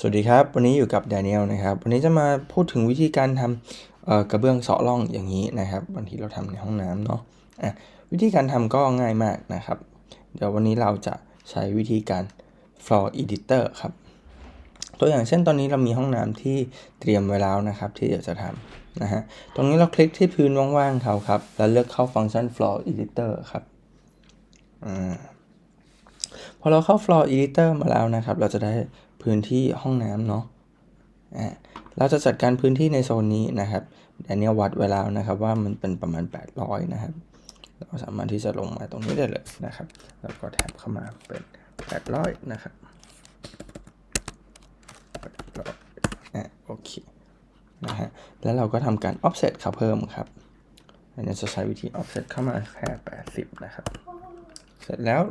สวัสดีครับ วันนี้อยู่กับแดเนียลนะครับ วันนี้จะมาพูดถึงวิธีการทำกระเบื้องเสาะร่องอย่างนี้นะครับบางทีเราทำในห้องน้ำเนาะะวิธีการทำก็ง่ายมากนะครับ เดี๋ยววันนี้เราจะใช้วิธีการ floor editor ครับ ตัวอย่างเช่นตอนนี้เรามีห้องน้ำที่เตรียมไว้แล้วนะครับ ที่เดี๋ยวจะทำนะฮะตรงนี้เราคลิกที่พื้นว่างๆเขาครับ แล้วเลือกเข้าฟังก์ชัน floor editor ครับอ่าพอเราเข้า floor editor มาแล้วนะครับ เราจะได้ พื้นที่ห้องน้ำเนาะอ่าเราจะจัดการพื้นที่ในโซนนี้นะครับอันนี้วัดไว้แล้วนะครับว่ามันเป็นประมาณ 800 นะครับ เราสามารถที่จะลงมาตรงนี้ได้เลยนะครับ แล้วก็แท็บเข้ามาเป็น 800 นะครับอะโอเคนะฮะแล้วเราก็ทำการ offset เขาเพิ่มครับอันนี้จะใช้วิธี offset เข้ามาแค่ 80 นะครับ เสร็จแล้ว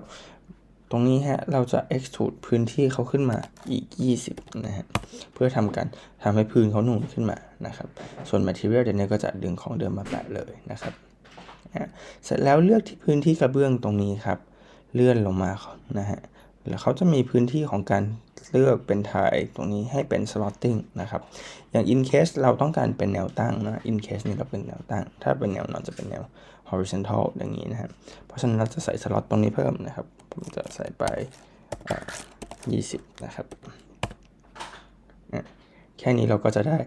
ตรงนี้ฮะเราจะ extrude พื้นที่เขาขึ้นมาอีก 20 นะฮะ เพื่อทำการทำให้พื้นเขาหนุนขึ้นมานะครับ ส่วน material เดี๋ยวนี้ก็จะดึงของเดิมมาแปะเลยนะครับอะเสร็จแล้วเลือกที่พื้นที่กระเบื้องตรงนี้ครับ เลื่อนลงมานะฮะ แล้วเขาจะมีพื้นที่ของการเลือกเป็นทายตรงนี้ให้เป็น slotting นะครับ อย่าง in case เราต้องการเป็นแนวตั้งนะ in case นี่เราเป็นแนวตั้ง ถ้าเป็นแนวนอนจะเป็นแนว horizontal อย่างนี้นะครับ เพราะฉะนั้นเราจะใส่สล็อตตรงนี้เพิ่มนะครับ ผมจะใส่ไป 20 นะครับ แค่นี้เราก็จะได้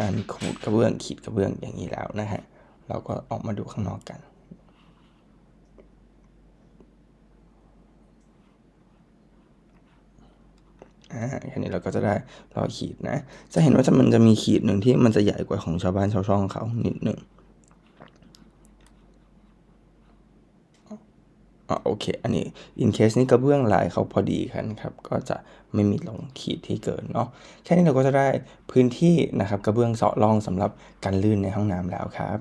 การขูดกระเบื้องขีดกระเบื้องอย่างนี้แล้วนะฮะ เราก็ออกมาดูข้างนอกกัน อ่าแค่นี้เราก็จะได้รอยขีดนะ จะเห็นว่าจะมันจะมีขีดหนึ่งที่มันจะใหญ่กว่าของชาวบ้านชาวช่องเขานิดหนึ่งอ่าโอเค อันนี้ in case นี้กระเบื้องลายเขาพอดีกันครับ ก็จะไม่มีลงขีดที่เกินเนาะ แค่นี้เราก็จะได้พื้นที่นะครับกระเบื้องเสาะร่องสำหรับการลื่นในห้องน้ำแล้วครับ